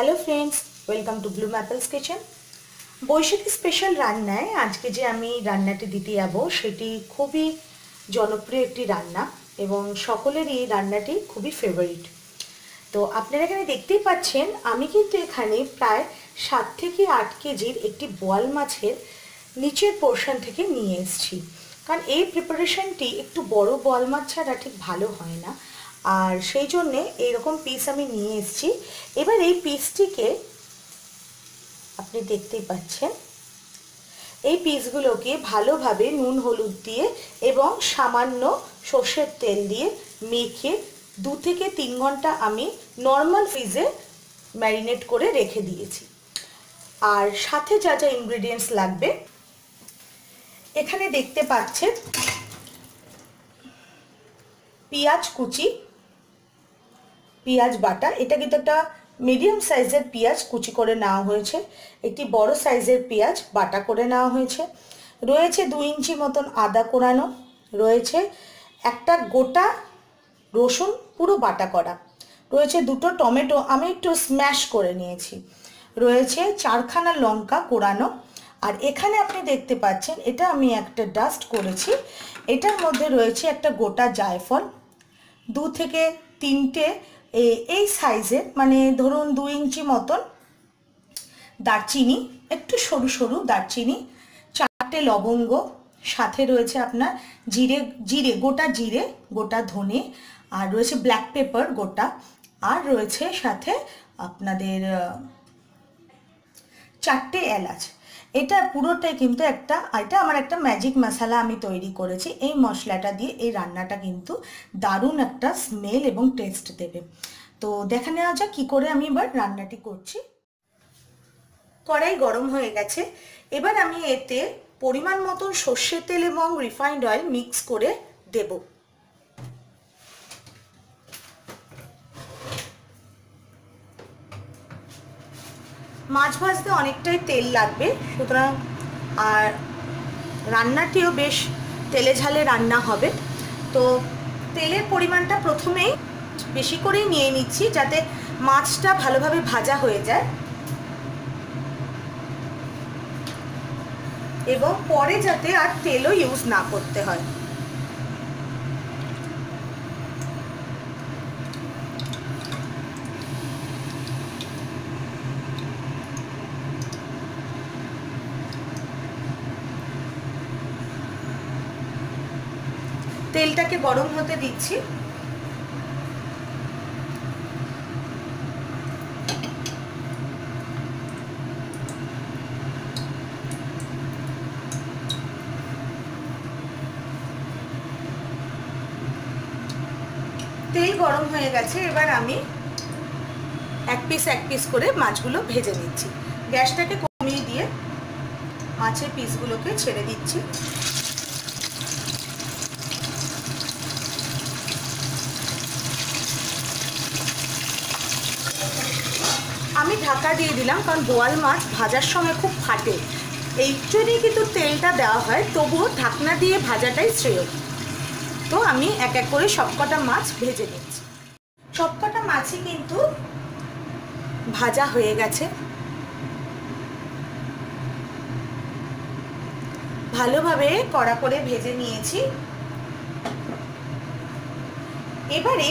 Hello friends welcome to Blue Maples Kitchen Baishakhi special রান্নায় আজকে যে আমি রান্নাটি দিতে যাব, সেটি খুবই জনপ্রিয় একটি রান্না এবং সকলেরই রান্নাটি খুবই ফেভারিট তো আপনারা এখানে দেখতেই পাচ্ছেন, আমি কিন্তু এখানে প্রায় সাত থেকে আট কেজির একটি বোয়াল মাছের নিচের পোর্শন থেকে নিয়ে এসেছি। কারণ এই প্রিপারেশনটি একটু বড় বোয়াল মাছ ছাড়া ঠিক ভালো হয় না। আর সেই জন্যে এইরকম পিস আমি নিয়ে এসেছি। এবার এই পিসটিকে আপনি দেখতেই পাচ্ছেন। এই পিসগুলোকে ভালোভাবে নুন, হলুদ দিয়ে এবং সামান্য সর্ষের তেল দিয়ে মেখে দু থেকে তিন ঘণ্টা আমি নর্মাল ফ্রিজে ম্যারিনেট করে রেখে দিয়েছি। আর সাথে যা যা ইনগ্রিডিয়েন্টস লাগবে, এখানে দেখতে পাচ্ছেন পেঁয়াজ কুচি পেঁয়াজ বাটা। এটা কিন্তু একটা মিডিয়াম সাইজের পেঁয়াজ কুচি করে নেওয়া হয়েছে। একটি বড় সাইজের পেঁয়াজ বাটা করে নেওয়া হয়েছে। রয়েছে দু ইঞ্চি মতন আদা কোরানো। রয়েছে একটা গোটা রসুন পুরো বাটা করা। রয়েছে দুটো টমেটো, আমি একটু স্ম্যাশ করে নিয়েছি। রয়েছে চারখানা লঙ্কা কোরানো। আর এখানে আপনি দেখতে পাচ্ছেন, এটা আমি একটা ডাস্ট করেছি। এটার মধ্যে রয়েছে একটা গোটা জায়ফল। দু থেকে তিনটে এই সাইজের মানে ধরুন দু ইঞ্চি মতন দারচিনি, একটু সরু সরু দারচিনি, চারটে লবঙ্গ, সাথে রয়েছে আপনার জিরে জিরে, গোটা জিরে, গোটা ধনে, আর রয়েছে ব্ল্যাক পেপার গোটা, আর রয়েছে সাথে আপনাদের চারটে এলাচ। এটা পুরোটাই কিন্তু একটা, এটা আমার একটা ম্যাজিক মশলা আমি তৈরি করেছি। এই মশলাটা দিয়ে এই রান্নাটা কিন্তু দারুণ একটা স্মেল এবং টেস্ট দেবে। তো দেখে নেওয়া যাক কী করে আমি এবার রান্নাটি করছি। কড়াই গরম হয়ে গেছে। এবার আমি এতে পরিমাণ মতন সর্ষের তেল এবং রিফাইন্ড অয়েল মিক্স করে দেব। মাছ ভাজতে অনেকটাই তেল লাগবে, সুতরাং আর রান্নাটিও বেশ তেলে ঝালে রান্না হবে। তো তেলের পরিমাণটা প্রথমেই বেশি করেই নিয়ে নিচ্ছি যাতে মাছটা ভালোভাবে ভাজা হয়ে যায়। এবং পরে যাতে আর তেলও ইউজ না করতে হয়। তেলটাকে গরম হতে দিচ্ছি। তেল গরম হয়ে গেছে, এবার আমি এক পিস এক পিস করে মাছগুলো ভেজে নিচ্ছি। গ্যাসটাকে কমিয়ে দিয়ে মাছের পিসগুলোকে ছেড়ে দিচ্ছি। আমি ঢাকা দিয়ে দিলাম কারণ বোয়াল মাছ ভাজার সময় খুব ফাটে। এই জন্যই কিন্তু তেলটা দেওয়া হয়, তবুও ঢাকনা দিয়ে ভাজাটাই শ্রেয়। তো আমি এক এক করে সবকটা মাছ ভেজে নিচ্ছি। সবকটা মাছই কিন্তু ভাজা হয়ে গেছে। ভালোভাবে কড়া করে ভেজে নিয়েছি। এবারে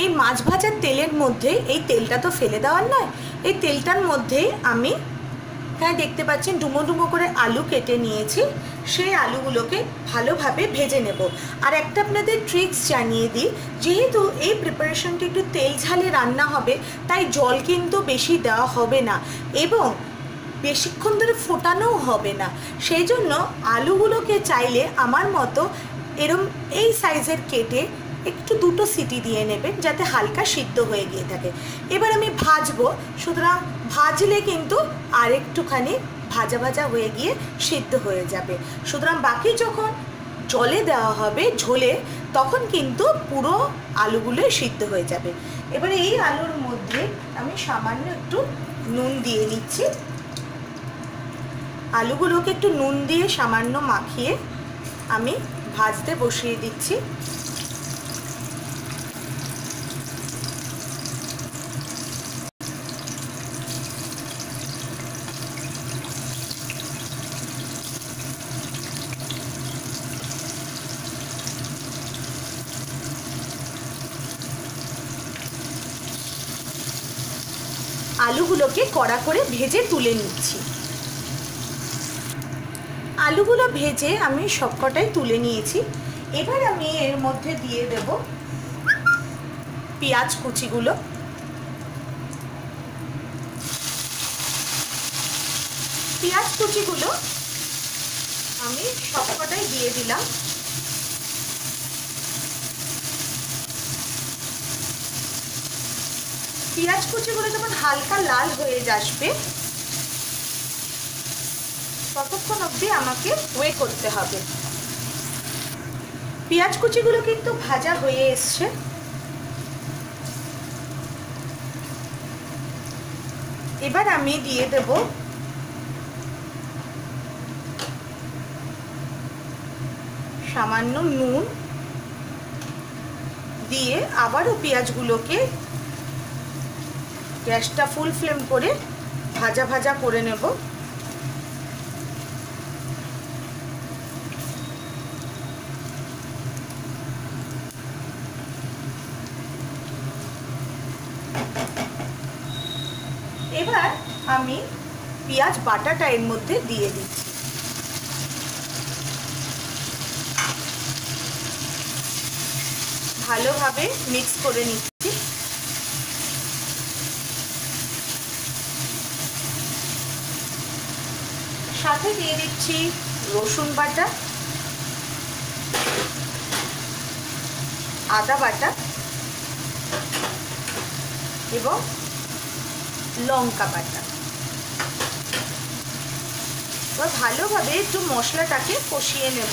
এই মাছ ভাজার তেলের মধ্যে, এই তেলটা তো ফেলে দেওয়ার নয়, এই তেলটার মধ্যে আমি হ্যাঁ দেখতে পাচ্ছেন ডুমো ডুমো করে আলু কেটে নিয়েছি, সেই আলুগুলোকে ভালোভাবে ভেজে নেব। আর একটা আপনাদের ট্রিক্স জানিয়ে দিই, যেহেতু এই প্রিপারেশনটি একটু তেল ঝালে রান্না হবে, তাই জল কিন্তু বেশি দেওয়া হবে না এবং বেশিক্ষণ ধরে ফোটানোও হবে না। সেই জন্য আলুগুলোকে চাইলে আমার মতো এরম এই সাইজের কেটে একটু দুটো সিটি দিয়ে নেবেন যাতে হালকা সিদ্ধ হয়ে গিয়ে থাকে। এবার আমি ভাজবো, সুতরাং ভাজলে কিন্তু আর একটুখানি ভাজা ভাজা হয়ে গিয়ে সিদ্ধ হয়ে যাবে। সুতরাং বাকি যখন জলে দেওয়া হবে, ঝোলে, তখন কিন্তু পুরো আলুগুলো সিদ্ধ হয়ে যাবে। এবার এই আলুর মধ্যে আমি সামান্য একটু নুন দিয়ে নিচ্ছি। আলুগুলোকে একটু নুন দিয়ে সামান্য মাখিয়ে আমি ভাজতে বসিয়ে দিচ্ছি আলুগুলোকে কড়া করে ভেজে তুলে নিচ্ছি। আলুগুলো ভেজে আমি সবকটাই তুলে নিয়েছি। এবার আমি এর মধ্যে দিয়ে দেব পেঁয়াজ কুচিগুলো। পেঁয়াজ কুচিগুলো আমি সবকটাই দিয়ে দিলাম। পেঁয়াজ কুচিগুলো যখন হালকা লাল হয়ে আসবে ততক্ষণ অবধি আমাকে ওয়ে করতে হবে। পেঁয়াজ কুচিগুলো কিন্তু ভাজা হয়ে এসছে। এবার আমি দিয়ে দেব সামান্য নুন, দিয়ে আবারও পেঁয়াজগুলোকে গ্যাসটা ফুল ফ্লেম করে ভাজা ভাজা করে নেব। এবার আমি পেঁয়াজ বাটাটা এর মধ্যে দিয়ে দিচ্ছি। ভালোভাবে মিক্স করে নিচ্ছি। সাথে দিয়ে দিচ্ছি রসুন বাটা, আদা বাটা এবং লঙ্কা বাটা। এবার ভালোভাবে একটু মশলাটাকে কষিয়ে নেব।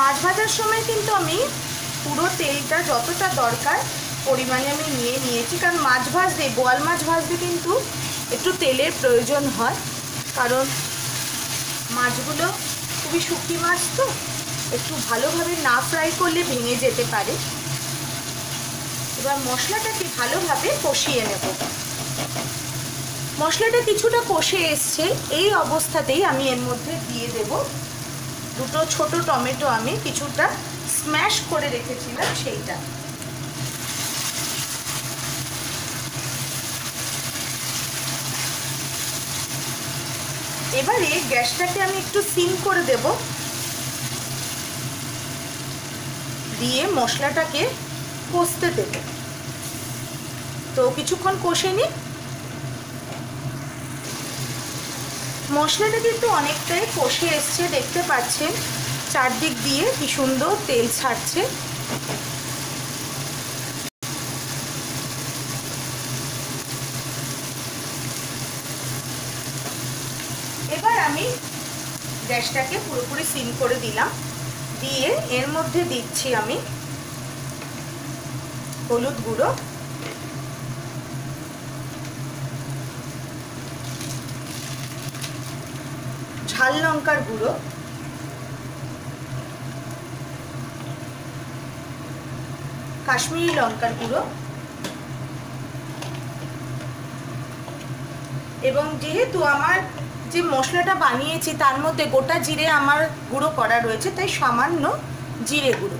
মাছ ভাজার সময় কিন্তু আমি পুরো তেলটা যতটা দরকার পরিমাণে আমি নিয়ে নিয়েছি। কারণ মাছ ভাজতে, বোয়াল মাছ ভাজতে কিন্তু একটু তেলের প্রয়োজন হয়। কারণ মাছগুলো খুবই শুকি মাছ তো, একটু ভালোভাবে না ফ্রাই করলে ভেঙে যেতে পারে। এবার মশলাটাকে ভালোভাবে কষিয়ে নেব। মশলাটা কিছুটা কষে এসছে, এই অবস্থাতেই আমি এর মধ্যে দিয়ে দেব দুটো ছোট টমেটো আমি কিছুটা স্ম্যাশ করে রেখেছিলাম সেইটা। এবারে গ্যাসটাকে আমি একটু সিম করে দেব। দিয়ে মশলাটাকে কষতে দেব। তো কিছুক্ষণ কষে নিই। মশলাটা কিন্তু অনেকটাই কষে এসছে, দেখতে পাচ্ছেন। চারদিক দিয়ে কি সুন্দর তেল ছাড়ছে। এবার আমি গ্যাসটাকে পুরোপুরি সিম করে দিলাম। দিয়ে এর মধ্যে দিচ্ছি আমি হলুদ গুঁড়ো। ঝাল লঙ্কার গুঁড়ো। কাশ্মীরি লঙ্কার গুঁড়ো। এবং যেহেতু আমার যে মশলাটা বানিয়েছি, তার মধ্যে গোটা জিরে আমার গুঁড়ো করা রয়েছে, তাই সামান্য জিরে গুঁড়ো।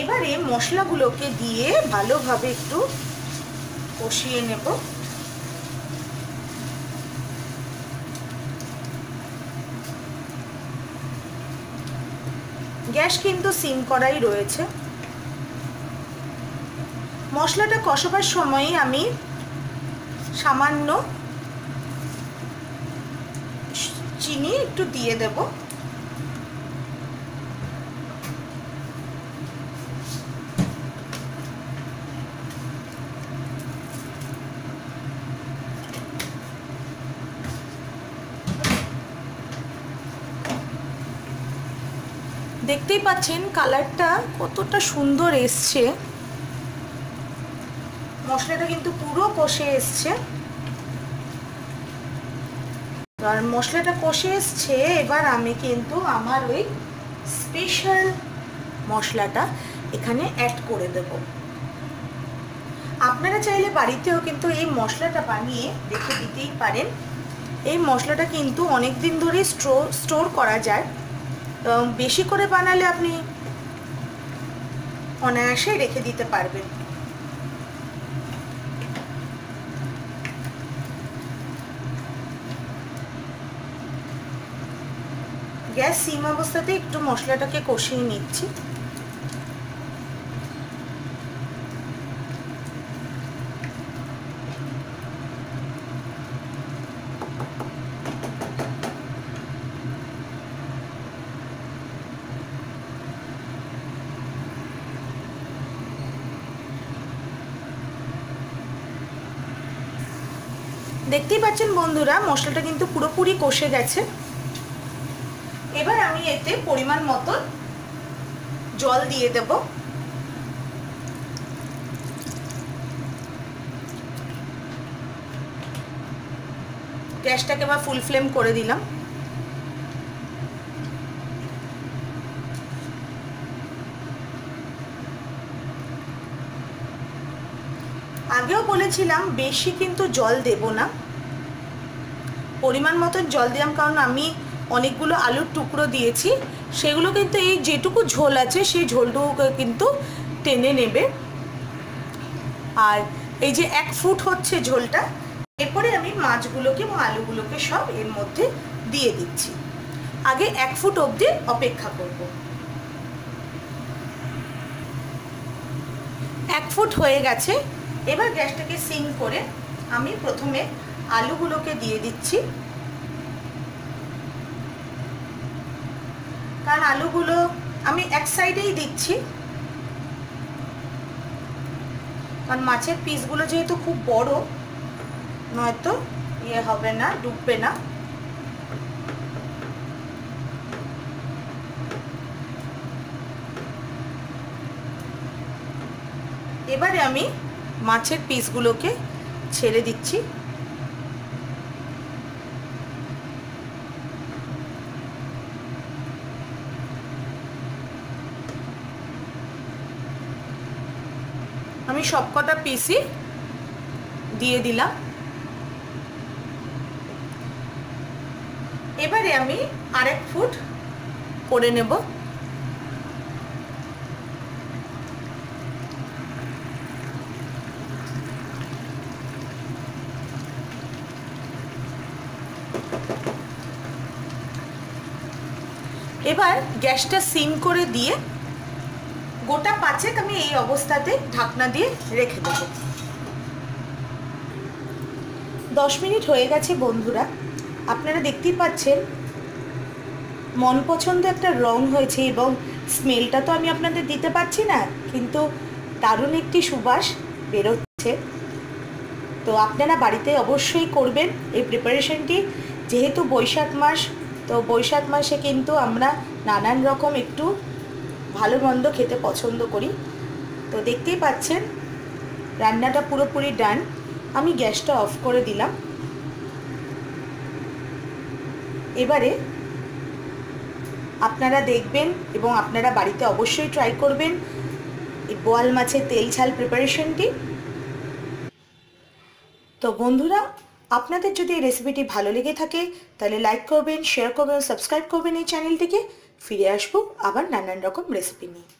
এবারে মশলাগুলোকে দিয়ে ভালোভাবে একটু কষিয়ে নেব। গ্যাস কিন্তু সিম করাই রয়েছে। মশলাটা কষাবার সময় আমি সামান্য চিনি একটু দিয়ে দেব। দেখতেই পাচ্ছেন কালারটা কতটা সুন্দর এসছে। মশলাটা কিন্তু পুরো কষে এসছে। আর মশলাটা কষে এসছে, এবার আমি কিন্তু আমার ওই স্পেশাল মশলাটা এখানে অ্যাড করে দেব। আপনারা চাইলে বাড়িতেও কিন্তু এই মশলাটা বানিয়ে রেখে দিতেই পারেন। এই মশলাটা কিন্তু অনেক দিন ধরে স্টোর স্টোর করা যায়। বেশি করে বানালে আপনি অনায়াসে রেখে দিতে পারবেন। গ্যাস সিম অবস্থাতে একটু মশলাটাকে কষিয়ে নিচ্ছি। দেখতেই পাচ্ছেন বন্ধুরা, মশলাটা কিন্তু পুরোপুরি কষে গেছে। এবার আমি এতে পরিমাণ মতো জল দিয়ে দেব। গ্যাসটাকে এবার ফুল ফ্লেম করে দিলাম। আগেও বলেছিলাম, বেশি কিন্তু জল দেব না। পরিমাণ মতো জল দিলাম, কারণ আমি অনেকগুলো আলুর টুকরো দিয়েছি। সেগুলো কিন্তু এই যেটুকু ঝোল আছে, সেই ঝোলটুকু কিন্তু টেনে নেবে। আর এই যে এক ফুট হচ্ছে ঝোলটা, এরপরে আমি মাছগুলোকে এবং আলুগুলোকে সব এর মধ্যে দিয়ে দিচ্ছি। আগে এক ফুট অবধি অপেক্ষা করব। এক ফুট হয়ে গেছে। এবার গ্যাসটাকে সিম করে আমি প্রথমে আলুগুলোকে দিয়ে দিচ্ছি। কারণ আলুগুলো আমি এক সাইডেই দিচ্ছি। কারণ মাছের পিসগুলো যেহেতু খুব বড়, নয়তো ইয়ে হবে না, ডুববে না। এবারে আমি মাছের পিসগুলোকে ছেড়ে দিচ্ছি। আমি সব কটা পিসই দিয়ে দিলাম। এবারে আমি আরেক ফুট করে নেব। এবার গ্যাসটা সিম করে দিয়ে গোটা পাঁচেক আমি এই অবস্থাতে ঢাকনা দিয়ে রেখে দেব। দশ মিনিট হয়ে গেছে বন্ধুরা। আপনারা দেখতেই পাচ্ছেন, মন পছন্দ একটা রং হয়েছে এবং স্মেলটা তো আমি আপনাদের দিতে পারছি না, কিন্তু দারুণ একটি সুবাস বেরোচ্ছে। তো আপনারা বাড়িতে অবশ্যই করবেন এই প্রিপারেশনটি যেহেতু বৈশাখ মাস, তো বৈশাখ মাসে কিন্তু আমরা নানান রকম একটু ভালো মন্দ খেতে পছন্দ করি। তো দেখতেই পাচ্ছেন, রান্নাটা পুরোপুরি ডান আমি গ্যাসটা অফ করে দিলাম। এবারে আপনারা দেখবেন এবং আপনারা বাড়িতে অবশ্যই ট্রাই করবেন এই বোয়াল মাছের তেল ঝাল প্রিপারেশনটি তো বন্ধুরা, আপনাদের যদি এই রেসিপিটি ভালো লেগে থাকে, তাহলে লাইক করবেন শেয়ার করবেন সাবস্ক্রাইব করবেন এই চ্যানেলটিকে ফিরে আসব আবার নানান রকম রেসিপি নিয়ে।